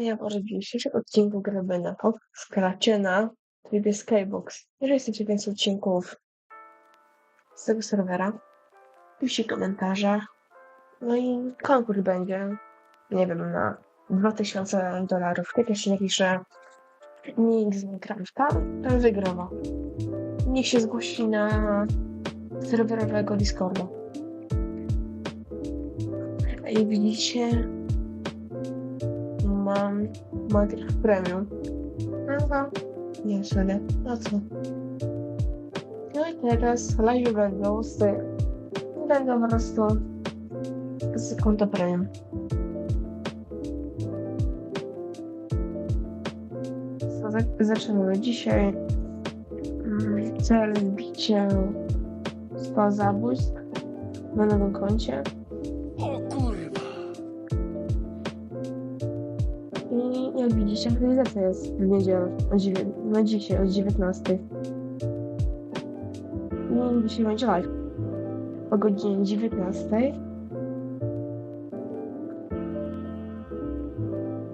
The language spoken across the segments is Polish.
Ja może w dzisiejszym odcinku gramy na Skracie na trybie Skybox. Jeżeli chcecie więcej odcinków z tego serwera, piszcie w komentarzach. No i konkurs będzie, nie wiem, na 2000 dolarów. Jak jeszcze napisze nick z Minecrafta, ten wygrywa. Niech się zgłosi na serwerowego Discorda. I widzicie, mam Minecraft Premium. Aha, nie sobie. No co? No i teraz live będą z będą po prostu z konta Premium. Zaczynamy dzisiaj. Mm, Cel zbicie 100 zabójstw na nowym koncie. I jak widzicie, aktualizacja jest w niedzielę, o dziewię- no dzisiaj o 19. I dzisiaj będzie live o godzinie 19.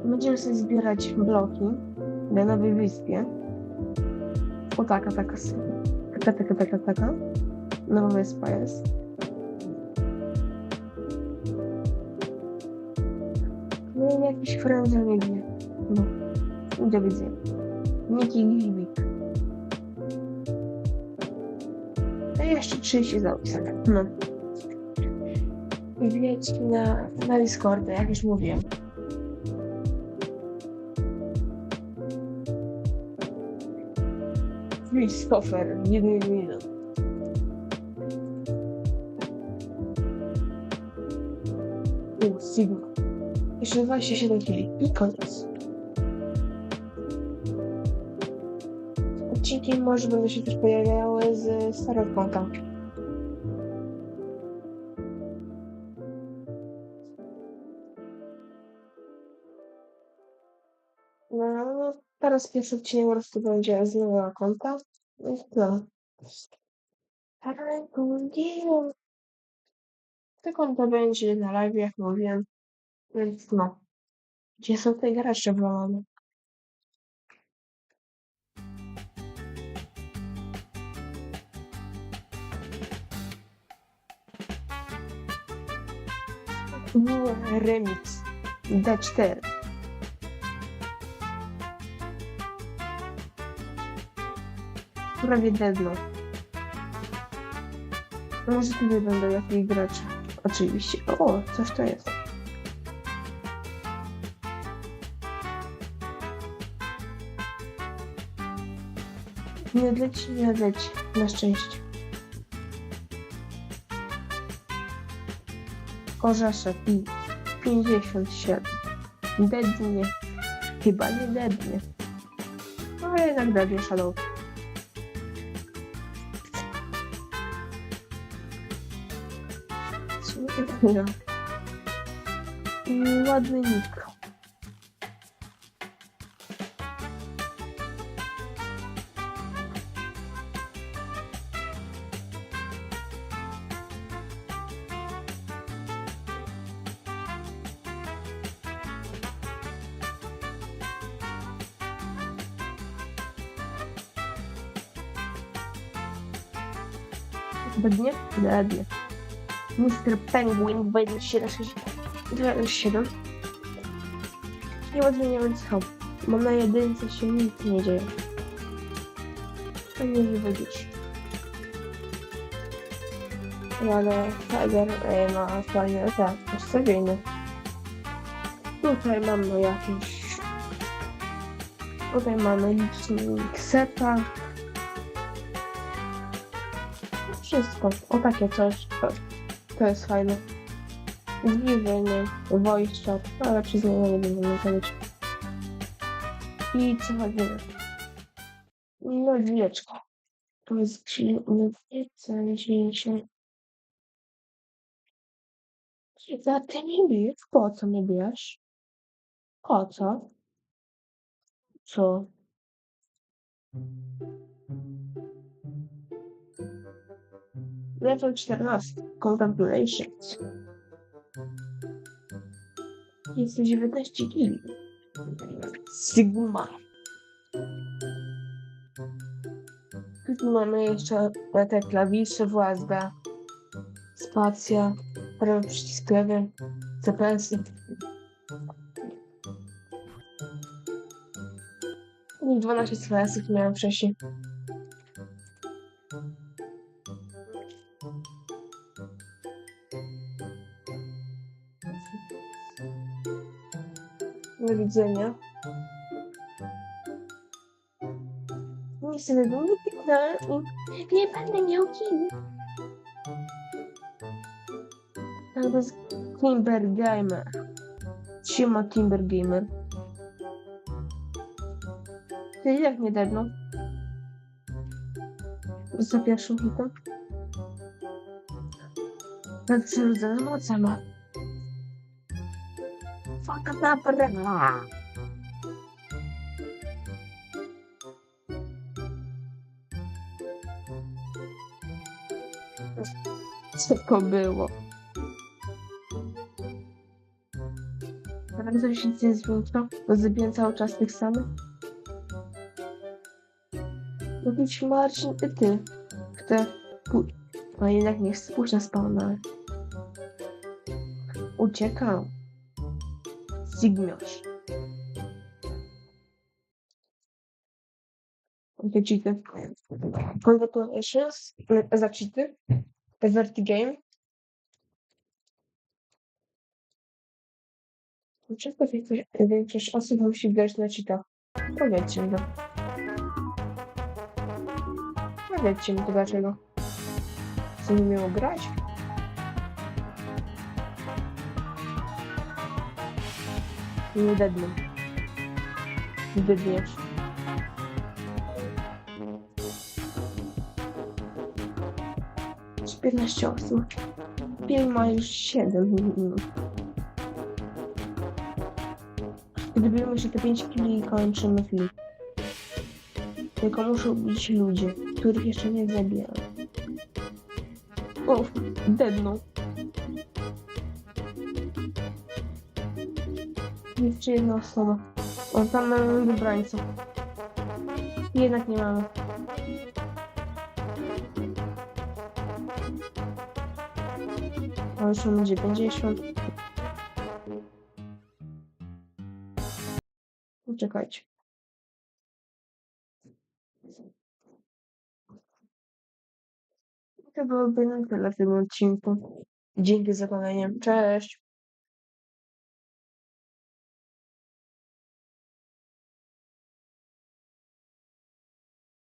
Będziemy sobie zbierać bloki na nowej wyspie. O taka, taka, taka, taka, taka, taka. Nowa wyspa jest. Jakiś nie wie. No. Do widzenia. Niki Gibik. A jeszcze 30 zapis. No. I wjedź na, na Discorda, jak już mówiłem. Christopher, jeden minut. Jeszcze 27 chwili i koniec. Odcinki może będą się też pojawiały z starego. No, no, teraz pierwszy odcinek po prostu będzie z nowego konta. No i no. To konto będzie na live, jak mówiłem. Więc no. Gdzie są te gracze wolone? Nie, remix. D4. Prawie deadno. Może tutaj będą jakieś gracze. Oczywiście. O, coś to jest. Nie odleci, nie odleci. Na szczęście. Orzeszek i 57. Dednie. Chyba nie dednie. No ale jednak dednie Shadow. No. I ładny nick. Dednie? Dednie. Mr. Penguin 217. Nie odmieniałem co. Bo na jedynce się nic nie dzieje. To nie wyjdziesz. Ale Tiger e, ma fajne te ustawienie. Tutaj mamy jakieś... Tutaj mamy licznik seta. Wszystko. O takie coś. To, to jest fajne. Zbliżenie, voice chat, ale przez niego nie będziemy zrobić. I co chodzimy? No dziecko. To jest się. Za ty mnie bijesz? Po co mnie bijesz? Po co? Co? Level 14. Congratulations. Jest 19 gili. Sigma. Tu mamy jeszcze te klawisze własne. Spacja. Prawy przycisk lewy. CPS-y. I 12 CPS-ów miałem wcześniej. Do widzenia. Nie sobie było piknę i nie będę miał kim. Tak, to jest Timber Gamer. Siema Timber Gamer. Ty jak niedawno? Za pierwszym hitem? Tak rodzajem mocama. Napra. Co to było? Teraz coś nic nie zwiększa, bo zabiję cały czas tych samych. Robić Marcin i ty. Pu- No jednak nie chcę pójść na spawna. Uciekam. Sigmiarz. Te cheaty. Congratulations za cheaty. Everty Game. Dlaczego większość, większość osób musi grać na cheatach? Powiedzcie mi to. Powiedzcie mi to dlaczego. Co nie miało grać? Nie dedną. Wybierz. Z 15 osób. Film ma już 7 minut. Gdybym jeszcze te 5 kili i kończymy film. Tylko muszą być ludzie, których jeszcze nie zabieram. O, dedną. Jeszcze jedna osoba. O, tam mamy wybrańców. Jednak nie mamy. A już mamy 90. Poczekajcie. To byłoby na tyle w tym odcinku. Dzięki za oglądanie. Cześć!